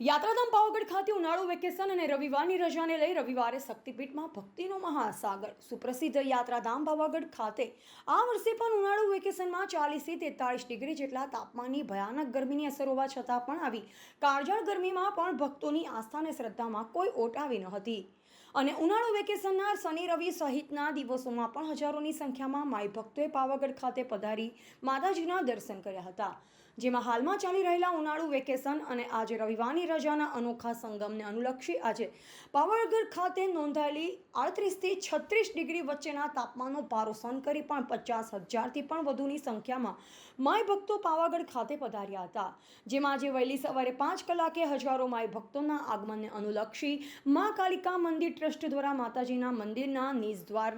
યાત્રાધામ પાવાગઢ ખાતે ઉનાળુ વેકેશન અને રવિવારની રજાને લઈ રવિવારે શક્તિપીઠમાં ભક્તિનો મહાસાગર. સુપ્રસિદ્ધ યાત્રાધામ પાવાગઢ ખાતે આ વર્ષે પણ ઉનાળુ વેકેશનમાં ચાલીસથી તેતાળીસ ડિગ્રી જેટલા તાપમાનની ભયાનક ગરમીની અસર હોવા છતાં પણ આવી કાળઝાળ ગરમીમાં પણ ભક્તોની આસ્થા અને શ્રદ્ધામાં કોઈ ઓટ આવી ન હતી. અને ઉનાળુ વેકેશનના શનિ, રવિ સહિતના દિવસોમાં પણ હજારોની સંખ્યામાં માઈ ભક્તોએ પાવાગઢ ખાતે પધારી માતાજીના દર્શન કર્યા હતા. જેમાં હાલમાં ચાલી રહેલા ઉનાળુ વેકેશન અને આજે રવિવારની રજાના અનોખા સંગમને અનુલક્ષી આજે પાવાગઢ ખાતે નોંધાયેલી આડત્રીસથી છત્રીસ ડિગ્રી વચ્ચેના તાપમાનનો પારો સહન કરી પણ પચાસ હજારથી પણ વધુની સંખ્યામાં માય ભક્તો પાવાગઢ ખાતે પધાર્યા હતા. જેમાં આજે વહેલી સવારે પાંચ કલાકે હજારો માય ભક્તોના આગમનને અનુલક્ષી મા કાલિકા મંદિર ટ્રસ્ટ દ્વારા માતાજીના મંદિરના નિજ દ્વાર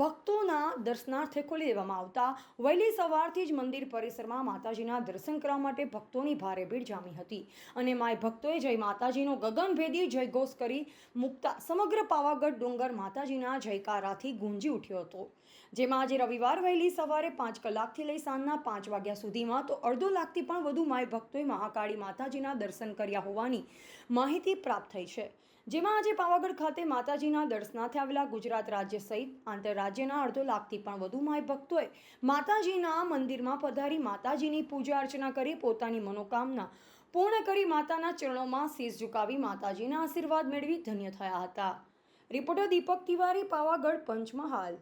ભક્તોના દર્શનાર્થે ખોલી દેવામાં આવતા. વહેલી સવારથી જ મંદિર પરિસરમાં માતાજીના દર્શન કરવા માટે ભક્તોની ભારે ભીડ જામી હતી. અને માય ભક્તોએ જય માતાજીનો ગગનભેદી જયઘોષ કરી મૂકતા સમગ્ર પાવાગઢ ડુંગર માતાજીના જયકારાથી ગુંજી ઉઠ્યો હતો. જેમાં આજે રવિવાર વહેલી સવારે પાંચ કલાકથી લઈ સાંજના પાંચ વાગ્યા સુધીમાં તો અડધો લાખથી પણ વધુ માય ભક્તોએ મહાકાળી માતાજીના દર્શન કર્યા હોવાની માહિતી પ્રાપ્ત થઈ છે. જેમાં આજે પાવાગઢ ખાતે માતાજીના દર્શનાર્થે આવેલા ગુજરાત રાજ્ય સહિત આંતરરાજ્યના અડધો લાખથી પણ વધુ માય ભક્તોએ માતાજીના મંદિરમાં પધારી માતાજીની પૂજા અર્ચના કરી પોતાની મનોકામના પૂર્ણ કરી માતાના ચરણોમાં શીશ ઝુકાવી માતાજીના આશીર્વાદ મેળવી ધન્ય થયા હતા. રિપોર્ટર દીપક તિવારી, પાવાગઢ, પંચમહાલ.